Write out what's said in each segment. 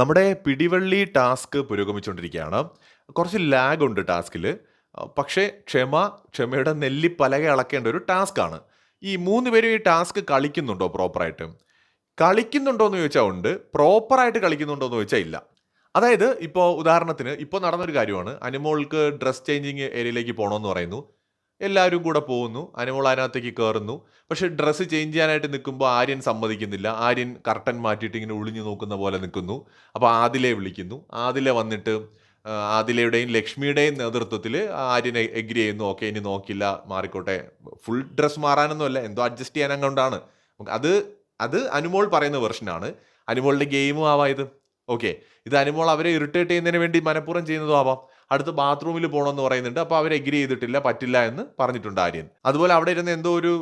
നമ്മുടെ പിടിവള്ളി ടാസ്ക് പുരോഗമിച്ചുകൊണ്ടിരിക്കുകയാണ്. കുറച്ച് ലാഗ് ഉണ്ട് ടാസ്കിൽ പക്ഷേ ക്ഷമ, ക്ഷമയുടെ നെല്ലിപ്പലക അളക്കേണ്ട ഒരു ടാസ്ക്കാണ് ഈ മൂന്ന് പേരും ഈ ടാസ്ക് കളിക്കുന്നുണ്ടോ പ്രോപ്പറായിട്ട്? കളിക്കുന്നുണ്ടോ എന്ന് ചോദിച്ചാൽ ഉണ്ട്. പ്രോപ്പറായിട്ട് കളിക്കുന്നുണ്ടോ എന്ന് ചോദിച്ചാൽ ഇല്ല. അതായത് ഇപ്പോൾ ഉദാഹരണത്തിന് ഇപ്പോൾ നടന്നൊരു കാര്യമാണ്. അനുമോൾക്ക് ഡ്രസ് ചേഞ്ചിങ് ഏരിയയിലേക്ക് പോകണമെന്ന് പറയുന്നു. എല്ലാവരും കൂടെ പോകുന്നു. അനുമോൾ അതിനകത്തേക്ക് കയറുന്നു പക്ഷെ ഡ്രസ്സ് ചേഞ്ച് ചെയ്യാനായിട്ട് നിൽക്കുമ്പോൾ ആര്യൻ സമ്മതിക്കുന്നില്ല. ആര്യൻ കർട്ടൻ മാറ്റിയിട്ട് ഇങ്ങനെ ഒളിഞ്ഞു നോക്കുന്ന പോലെ നിൽക്കുന്നു. അപ്പോൾ ആദിലെ വിളിക്കുന്നു. ആദിലെ വന്നിട്ട് ആദിലയുടെയും ലക്ഷ്മിയുടെയും നേതൃത്വത്തിൽ ആര്യനെ എഗ്രി ചെയ്യുന്നു. ഓക്കെ ഇനി നോക്കില്ല മാറിക്കോട്ടെ. ഫുൾ ഡ്രസ്സ് മാറാനൊന്നുമല്ല. എന്തോ അഡ്ജസ്റ്റ് ചെയ്യാൻ അങ്ങോട്ടാണ് അത് അത് അനുമോൾ പറയുന്ന വെർഷനാണ്. അനുമോളുടെ ഗെയിമും ആവാം ഇത്. ഓക്കെ ഇത് അനുമോൾ അവരെ ഇറിറ്റേറ്റ് ചെയ്യുന്നതിന് വേണ്ടി മനഃപൂർവം ചെയ്യുന്നതും ആവാം. അടുത്ത് ബാത്റൂമിൽ പോകണമെന്ന് പറയുന്നുണ്ട്. അപ്പോൾ അവർ എഗ്രി ചെയ്തിട്ടില്ല. പറ്റില്ല എന്ന് പറഞ്ഞിട്ടുണ്ട് ആര്യൻ. അതുപോലെ അവിടെ ഇരുന്ന് എന്തോ ഒരു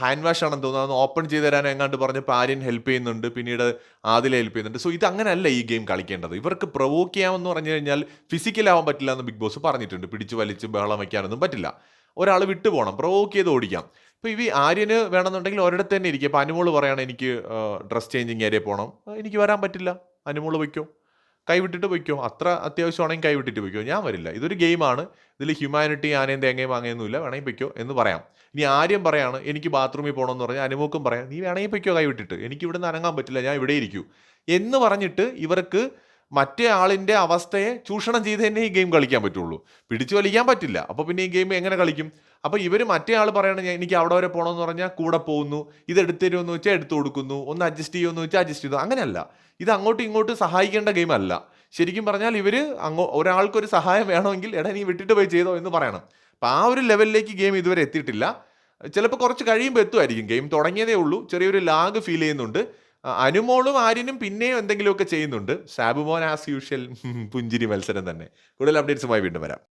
ഹാൻഡ് വാഷ് ആണെന്ന് തോന്നുന്നു. ഓപ്പൺ ചെയ്ത് തരാൻ എങ്ങാണ്ട് പറഞ്ഞപ്പോൾ ആര്യൻ ഹെൽപ്പ് ചെയ്യുന്നുണ്ട്. പിന്നീട് ആദില ഹെൽപ്പ് ചെയ്യുന്നുണ്ട്. സോ ഇത് അങ്ങനെയല്ല ഈ ഗെയിം കളിക്കേണ്ടത്. ഇവർക്ക് പ്രൊവോക്ക് ചെയ്യാമെന്ന് പറഞ്ഞു കഴിഞ്ഞാൽ ഫിസിക്കൽ ആവാൻ പറ്റില്ല എന്ന് ബിഗ് ബോസ് പറഞ്ഞിട്ടുണ്ട്. പിടിച്ച് വലിച്ച് ബഹളം വയ്ക്കാനൊന്നും പറ്റില്ല. ഒരാൾ വിട്ടു പോകണം പ്രൊവോക്ക് ചെയ്ത് ഓടിക്കാം. ഇപ്പോൾ ഇവ ആര്യന് വേണമെന്നുണ്ടെങ്കിൽ ഒരിടത്ത് തന്നെ ഇരിക്കുക. ഇപ്പോൾ അനുമോൾ പറയുകയാണ് എനിക്ക് ഡ്രസ് ചേഞ്ചിങ് ഏരിയ പോകണം എനിക്ക് വരാൻ പറ്റില്ല. അനുമോൾ പൊയ്ക്കോ. കൈവിട്ടിട്ട് പൊയ്ക്കോ. അത്ര അത്യാവശ്യമാണെങ്കിൽ കൈവിട്ടിട്ട് പൊയ്ക്കോ. ഞാൻ വരില്ല. ഇതൊരു ഗെയിമാണ്. ഇതിൽ ഹ്യൂമാനിറ്റി ആനയും തേങ്ങയും വാങ്ങയൊന്നുമില്ല വേണമെങ്കിൽ പൊയ്ക്കോ എന്ന് പറയാം. ഇനി ആര്യം പറയാണ് എനിക്ക് ബാത്റൂമിൽ പോകണമെന്ന് പറഞ്ഞാൽ അനുമോക്കും പറയാം നീ വേണമെങ്കിൽ പൊയ്ക്കോ കൈവിട്ടിട്ട്. എനിക്ക് ഇവിടുന്ന് അനങ്ങാൻ പറ്റില്ല. ഞാൻ ഇവിടെ ഇരിക്കൂ. എന്ന് പറഞ്ഞിട്ട് ഇവർക്ക് മറ്റേ ആളിന്റെ അവസ്ഥയെ ചൂഷണം ചെയ്ത് തന്നെ ഈ ഗെയിം കളിക്കാൻ പറ്റുള്ളൂ. പിടിച്ചു വലിക്കാൻ പറ്റില്ല. അപ്പോൾ പിന്നെ ഈ ഗെയിം എങ്ങനെ കളിക്കും? അപ്പോൾ ഇവർ മറ്റേ ആൾ പറയണ എനിക്ക് അവിടെ വരെ പോകണമെന്ന് പറഞ്ഞാൽ കൂടെ പോകുന്നു. ഇത് എടുത്തരുമെന്ന് വെച്ചാൽ എടുത്തു കൊടുക്കുന്നു. ഒന്ന് അഡ്ജസ്റ്റ് ചെയ്യുമെന്ന് വെച്ചാൽ അഡ്ജസ്റ്റ് ചെയ്തു. അങ്ങനെയല്ല. ഇത് അങ്ങോട്ടും ഇങ്ങോട്ടും സഹായിക്കേണ്ട ഗെയിം അല്ല. ശരിക്കും പറഞ്ഞാൽ ഇവർ അങ്ങോ ഒരാൾക്കൊരു സഹായം വേണമെങ്കിൽ എടാ നീ വിട്ടിട്ട് പോയി ചെയ്തോ എന്ന് പറയണം. അപ്പം ആ ഒരു ലെവലിലേക്ക് ഗെയിം ഇതുവരെ എത്തിയിട്ടില്ല. ചിലപ്പോൾ കുറച്ച് കഴിയുമ്പോൾ എത്തുമായിരിക്കും. ഗെയിം തുടങ്ങിയതേ ഉള്ളൂ. ചെറിയൊരു ലാഗ് ഫീൽ ചെയ്യുന്നുണ്ട്. അനുമോളും ആര്യനും പിന്നെയും എന്തെങ്കിലുമൊക്കെ ചെയ്യുന്നുണ്ട്. സാബുമോൻ ആസ് യൂഷ്വൽ പുഞ്ചിരി മത്സരം തന്നെ. കൂടുതൽ അപ്ഡേറ്റ്സുമായി വീണ്ടും വരാം.